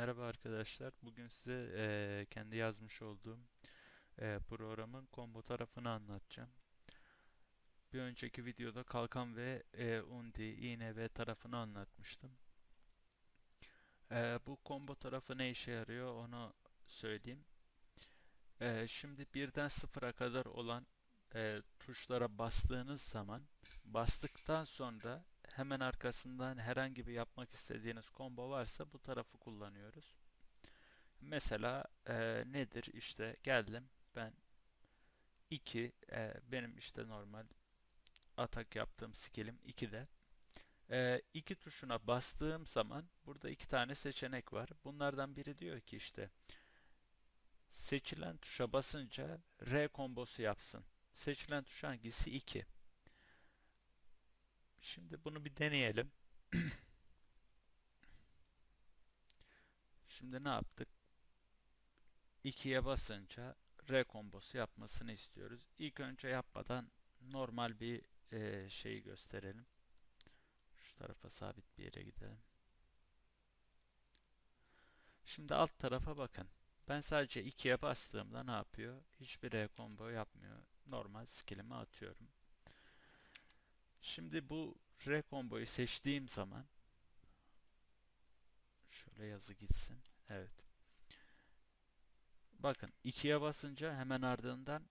Merhaba arkadaşlar. Bugün size eee, kendi yazmış olduğum eee, programın combo tarafını anlatacağım. Bir önceki videoda kalkan ve eee, undi, iğne ve tarafını anlatmıştım. Eee, bu combo tarafı ne işe yarıyor onu söyleyeyim. Eee, şimdi birden sıfıra kadar olan eee, tuşlara bastığınız zaman bastıktan sonra hemen arkasından herhangi bir yapmak istediğiniz combo varsa bu tarafı kullanıyoruz. Mesela e, nedir işte geldim ben 2 benim işte normal atak yaptığım skillim 2'de. E, 2 tuşuna bastığım zaman burada iki tane seçenek var. Bunlardan biri diyor ki işte seçilen tuşa basınca R kombosu yapsın. Seçilen tuş hangisi? 2. Şimdi bunu bir deneyelim. Şimdi ne yaptık? 2'ye basınca R kombosu yapmasını istiyoruz. İlk önce yapmadan normal bir e, şeyi gösterelim. Şu tarafa sabit bir yere gidelim. Şimdi alt tarafa bakın. Ben sadece 2'ye bastığımda ne yapıyor? Hiçbir R combo yapmıyor. Normal skillimi atıyorum. Şimdi bu R komboyu seçtiğim zaman şöyle yazı gitsin. Evet. Bakın 2'ye basınca hemen ardından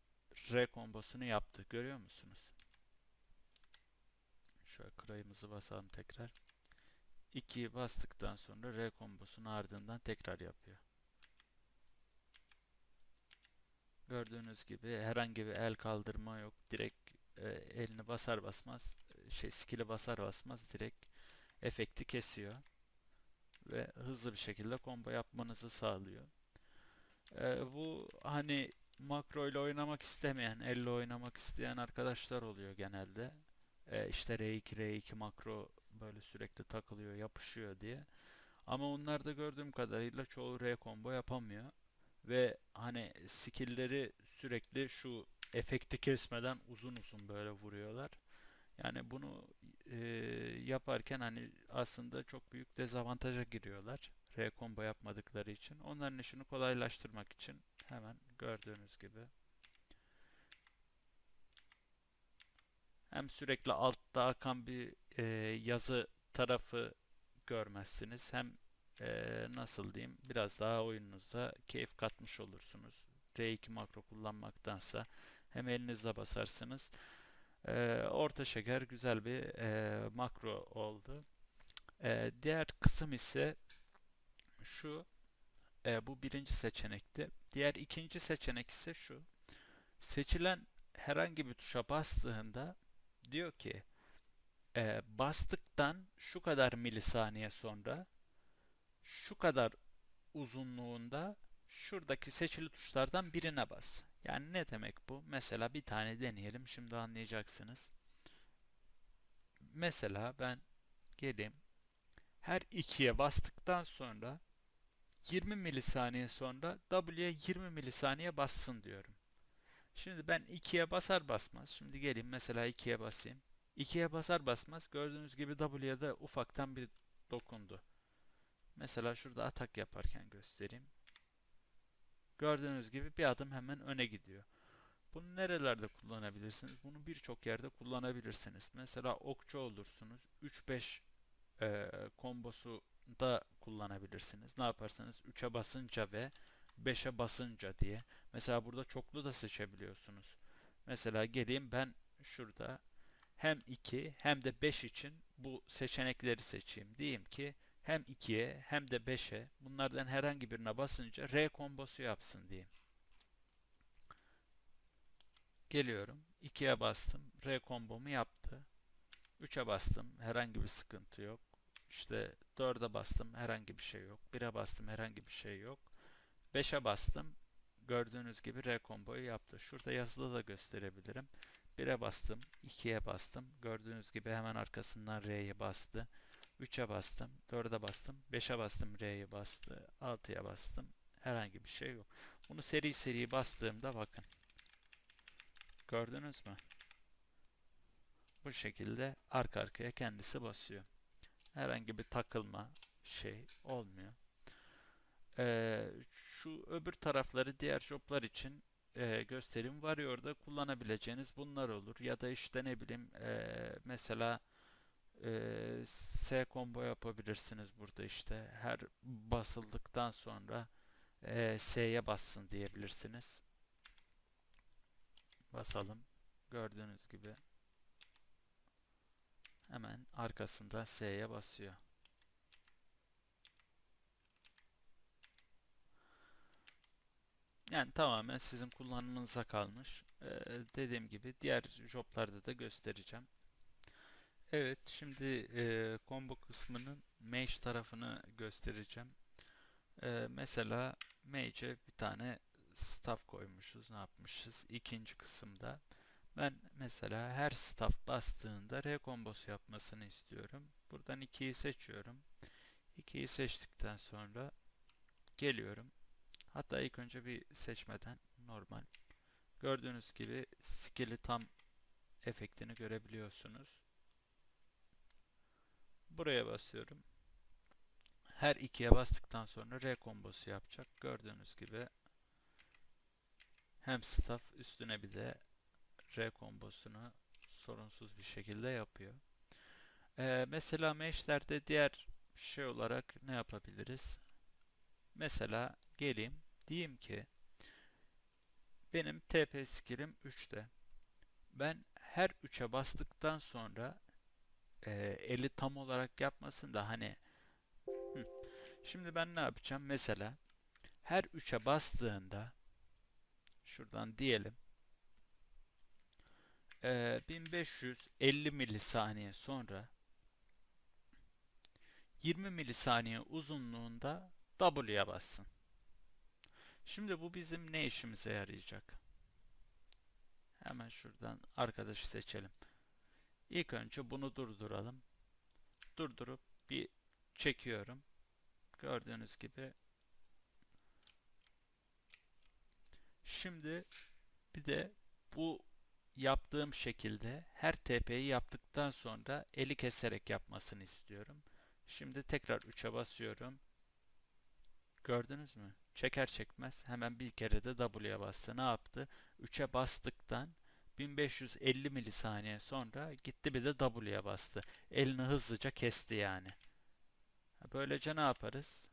R kombosunu yaptı. Görüyor musunuz? Şöyle krayımızı basalım tekrar. 2'yi bastıktan sonra R kombosunu ardından tekrar yapıyor. Gördüğünüz gibi herhangi bir el kaldırma yok. Direkt e, elini basar basmaz şey skill'i basar basmaz direkt efekti kesiyor ve hızlı bir şekilde combo yapmanızı sağlıyor. E, bu hani makro ile oynamak istemeyen, elle oynamak isteyen arkadaşlar oluyor genelde. E, işte R2, R2 makro böyle sürekli takılıyor, yapışıyor diye. Ama onlar da gördüğüm kadarıyla çoğu R combo yapamıyor. Ve hani skill'leri sürekli şu efekti kesmeden uzun uzun böyle vuruyorlar. Yani bunu e, yaparken hani aslında çok büyük dezavantaja giriyorlar. R combo yapmadıkları için. Onların işini kolaylaştırmak için hemen gördüğünüz gibi hem sürekli altta akan bir e, yazı tarafı görmezsiniz. Hem e, nasıl diyeyim biraz daha oyununuza keyif katmış olursunuz. R2 makro kullanmaktansa hem elinizle basarsınız. E, orta şeker güzel bir e, makro oldu. E, diğer kısım ise şu. E, bu birinci seçenekti. Diğer ikinci seçenek ise şu. Seçilen herhangi bir tuşa bastığında diyor ki e, bastıktan şu kadar milisaniye sonra şu kadar uzunluğunda şuradaki seçili tuşlardan birine bas. Yani ne demek bu? Mesela bir tane deneyelim. Şimdi anlayacaksınız. Mesela ben geleyim. Her ikiye bastıktan sonra 20 milisaniye sonra W'ye 20 milisaniye bassın diyorum. Şimdi ben 2'ye basar basmaz. Şimdi geleyim mesela 2'ye basayım. 2'ye basar basmaz gördüğünüz gibi W'ye de ufaktan bir dokundu. Mesela şurada atak yaparken göstereyim. Gördüğünüz gibi bir adım hemen öne gidiyor. Bunu nerelerde kullanabilirsiniz? Bunu birçok yerde kullanabilirsiniz. Mesela okçu olursunuz. 3-5 e, kombosu da kullanabilirsiniz. Ne yaparsanız 3'e basınca ve 5'e basınca diye. Mesela burada çoklu da seçebiliyorsunuz. Mesela geleyim ben şurada hem 2 hem de 5 için bu seçenekleri seçeyim. Diyeyim ki hem 2'ye hem de 5'e bunlardan herhangi birine basınca R kombosu yapsın diyeyim. Geliyorum. 2'ye bastım. R kombomu yaptı. 3'e bastım. Herhangi bir sıkıntı yok. İşte 4'e bastım. Herhangi bir şey yok. 1'e bastım. Herhangi bir şey yok. 5'e bastım. Gördüğünüz gibi R komboyu yaptı. Şurada yazıda da gösterebilirim. 1'e bastım. 2'ye bastım. Gördüğünüz gibi hemen arkasından R'ye bastı. 3'e bastım, 4'e bastım, 5'e bastım, R'ye bastı, 6'ya bastım. Herhangi bir şey yok. Bunu seri seri bastığımda bakın. Gördünüz mü? Bu şekilde arka arkaya kendisi basıyor. Herhangi bir takılma şey olmuyor. Ee, şu öbür tarafları diğer joblar için e, göstereyim. Warrior'da kullanabileceğiniz bunlar olur. Ya da işte ne bileyim e, mesela e, S combo yapabilirsiniz burada işte. Her basıldıktan sonra e, S'ye bassın diyebilirsiniz. Basalım. Gördüğünüz gibi hemen arkasında S'ye basıyor. Yani tamamen sizin kullanımınıza kalmış. Ee, dediğim gibi diğer joblarda da göstereceğim. Evet, şimdi e, combo kısmının mage tarafını göstereceğim. E, mesela mage'e bir tane staff koymuşuz. Ne yapmışız? İkinci kısımda. Ben mesela her staff bastığında R kombosu yapmasını istiyorum. Buradan 2'yi seçiyorum. 2'yi seçtikten sonra geliyorum. Hatta ilk önce bir seçmeden normal. Gördüğünüz gibi skill'i tam efektini görebiliyorsunuz. Buraya basıyorum. Her ikiye bastıktan sonra R kombosu yapacak. Gördüğünüz gibi hem staff üstüne bir de R kombosunu sorunsuz bir şekilde yapıyor. Ee, mesela mesh'lerde diğer şey olarak ne yapabiliriz? Mesela geleyim diyeyim ki benim TP skill'im 3'te. Ben her 3'e bastıktan sonra e, eli tam olarak yapmasın da hani hı. Şimdi ben ne yapacağım? Mesela her 3'e bastığında şuradan diyelim e, 1550 milisaniye sonra 20 milisaniye uzunluğunda W'ye bassın. Şimdi bu bizim ne işimize yarayacak? Hemen şuradan arkadaşı seçelim. İlk önce bunu durduralım. Durdurup bir çekiyorum. Gördüğünüz gibi. Şimdi bir de bu yaptığım şekilde her TP'yi yaptıktan sonra eli keserek yapmasını istiyorum. Şimdi tekrar 3'e basıyorum. Gördünüz mü? Çeker çekmez hemen bir kere de W'ye bastı. Ne yaptı? 3'e bastıktan 1550 milisaniye sonra gitti bir de W'ye bastı. Elini hızlıca kesti yani. Böylece ne yaparız?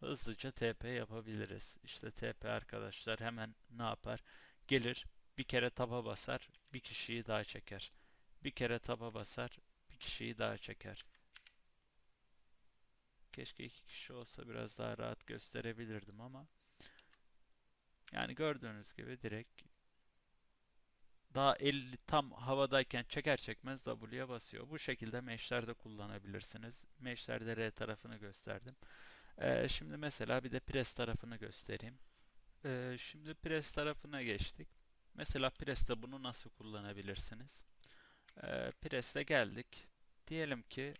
Hızlıca TP yapabiliriz. İşte TP arkadaşlar hemen ne yapar? Gelir bir kere taba basar bir kişiyi daha çeker. Bir kere taba basar bir kişiyi daha çeker. Keşke iki kişi olsa biraz daha rahat gösterebilirdim ama yani gördüğünüz gibi direkt daha 50 tam havadayken çeker çekmez W'ye basıyor. Bu şekilde mesh'lerde kullanabilirsiniz. Mesh'lerde R tarafını gösterdim. Ee, şimdi mesela bir de press tarafını göstereyim. Ee, şimdi press tarafına geçtik. Mesela press'te bunu nasıl kullanabilirsiniz? Ee, press'te geldik. Diyelim ki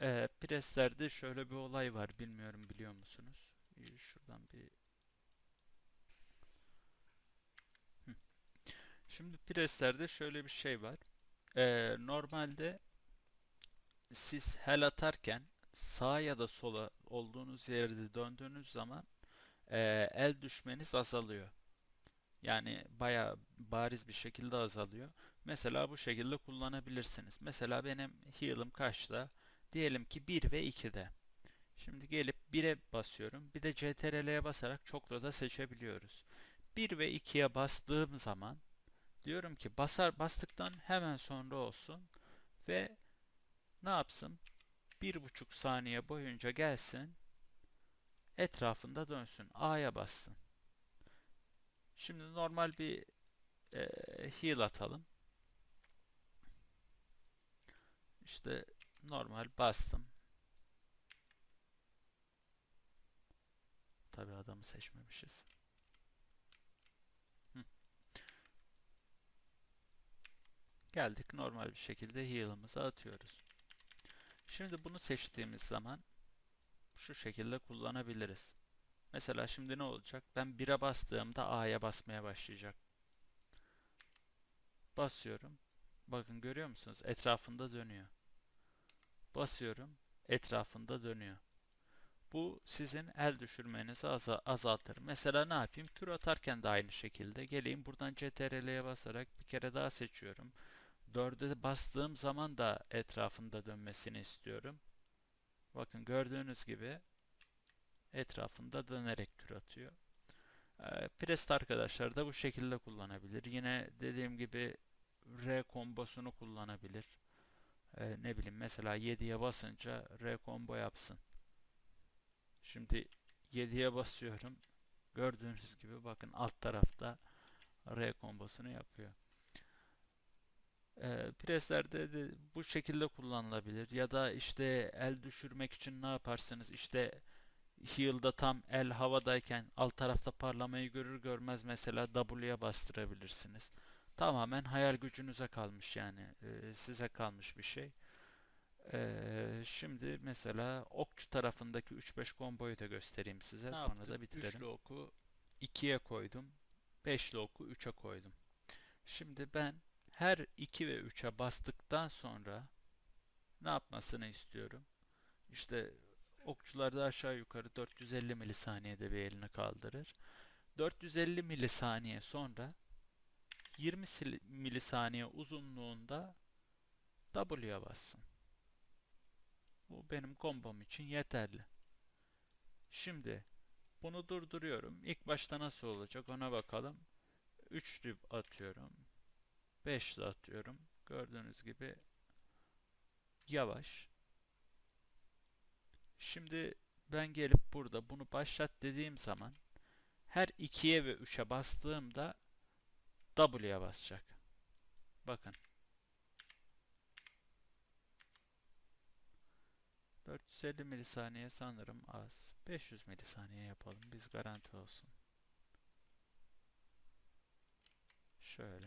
e, presslerde şöyle bir olay var. Bilmiyorum biliyor musunuz? Şuradan bir Şimdi presslerde şöyle bir şey var. Ee, normalde siz hel atarken sağa ya da sola olduğunuz yerde döndüğünüz zaman e, el düşmeniz azalıyor. Yani baya bariz bir şekilde azalıyor. Mesela bu şekilde kullanabilirsiniz. Mesela benim heal'ım kaçta? Diyelim ki 1 ve 2'de. Şimdi gelip 1'e basıyorum. Bir de CTRL'ye basarak çoklu da seçebiliyoruz. 1 ve 2'ye bastığım zaman diyorum ki basar bastıktan hemen sonra olsun ve ne yapsın? Bir buçuk saniye boyunca gelsin etrafında dönsün. A'ya bassın. Şimdi normal bir e, heal atalım. İşte normal bastım. Tabi adamı seçmemişiz. Geldik normal bir şekilde heal'ımızı atıyoruz. Şimdi bunu seçtiğimiz zaman şu şekilde kullanabiliriz. Mesela şimdi ne olacak? Ben 1'e bastığımda A'ya basmaya başlayacak. Basıyorum. Bakın görüyor musunuz? Etrafında dönüyor. Basıyorum. Etrafında dönüyor. Bu sizin el düşürmenizi aza- azaltır. Mesela ne yapayım? Kür atarken de aynı şekilde geleyim buradan CTRL'ye basarak bir kere daha seçiyorum. 4'e bastığım zaman da etrafında dönmesini istiyorum. Bakın gördüğünüz gibi etrafında dönerek kür atıyor. Ee, Prest arkadaşlar da bu şekilde kullanabilir. Yine dediğim gibi R kombosunu kullanabilir. Ee, ne bileyim mesela 7'ye basınca R combo yapsın. Şimdi 7'ye basıyorum. Gördüğünüz gibi bakın alt tarafta R kombosunu yapıyor. Ee, preslerde de bu şekilde kullanılabilir. Ya da işte el düşürmek için ne yaparsınız? İşte heal'da tam el havadayken alt tarafta parlamayı görür görmez mesela W'ye bastırabilirsiniz. Tamamen hayal gücünüze kalmış yani. Ee, size kalmış bir şey. Ee, şimdi mesela okçu tarafındaki 3-5 komboyu da göstereyim size. Ne Sonra da bitirelim. Üçlü oku 2'ye koydum. 5'li oku 3'e koydum. Şimdi ben her 2 ve 3'e bastıktan sonra ne yapmasını istiyorum? İşte okçular da aşağı yukarı 450 milisaniyede bir elini kaldırır. 450 milisaniye sonra 20 sil- milisaniye uzunluğunda W'ye bassın. Bu benim kombom için yeterli. Şimdi bunu durduruyorum. İlk başta nasıl olacak ona bakalım. Üçlü atıyorum. Beşli atıyorum. Gördüğünüz gibi yavaş. Şimdi ben gelip burada bunu başlat dediğim zaman her 2'ye ve 3'e bastığımda W'ye basacak. Bakın. 450 milisaniye sanırım az. 500 milisaniye yapalım. Biz garanti olsun. Şöyle.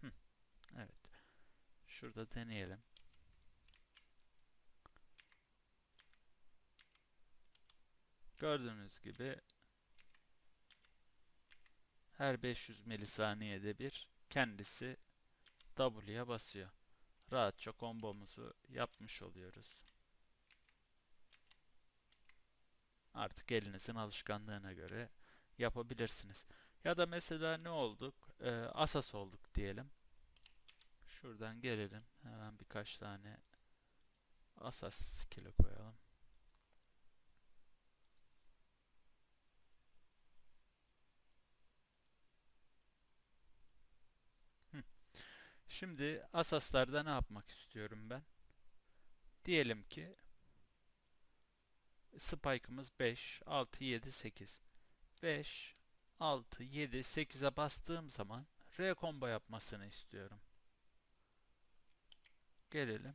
Hı, evet. Şurada deneyelim. Gördüğünüz gibi her 500 milisaniyede bir kendisi W'ye basıyor. Rahatça kombomuzu yapmış oluyoruz. Artık elinizin alışkanlığına göre yapabilirsiniz. Ya da mesela ne olduk? Ee, Asas olduk diyelim. Şuradan gelelim. Hemen birkaç tane Asas skill'e koyalım. Şimdi Asas'larda ne yapmak istiyorum ben? Diyelim ki Spike'ımız 5, 6, 7, 8. 5, 6, 7, 8'e bastığım zaman R combo yapmasını istiyorum. Gelelim.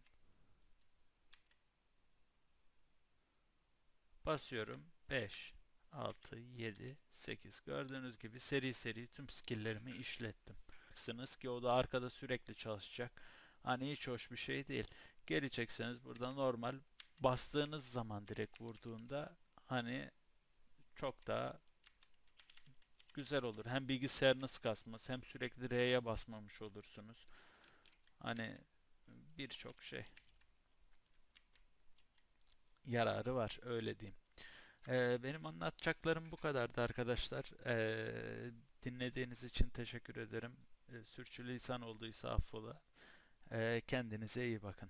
Basıyorum. 5, 6, 7, 8. Gördüğünüz gibi seri seri tüm skill'lerimi işlettim. Baksınız ki o da arkada sürekli çalışacak. Hani hiç hoş bir şey değil. Gelecekseniz burada normal bastığınız zaman direkt vurduğunda hani çok daha güzel olur. Hem bilgisayarınız kasmaz hem sürekli R'ye basmamış olursunuz. Hani birçok şey yararı var öyle diyeyim. Ee, benim anlatacaklarım bu kadardı arkadaşlar. Ee, dinlediğiniz için teşekkür ederim. Ee, sürçülisan olduysa affola. Ee, kendinize iyi bakın.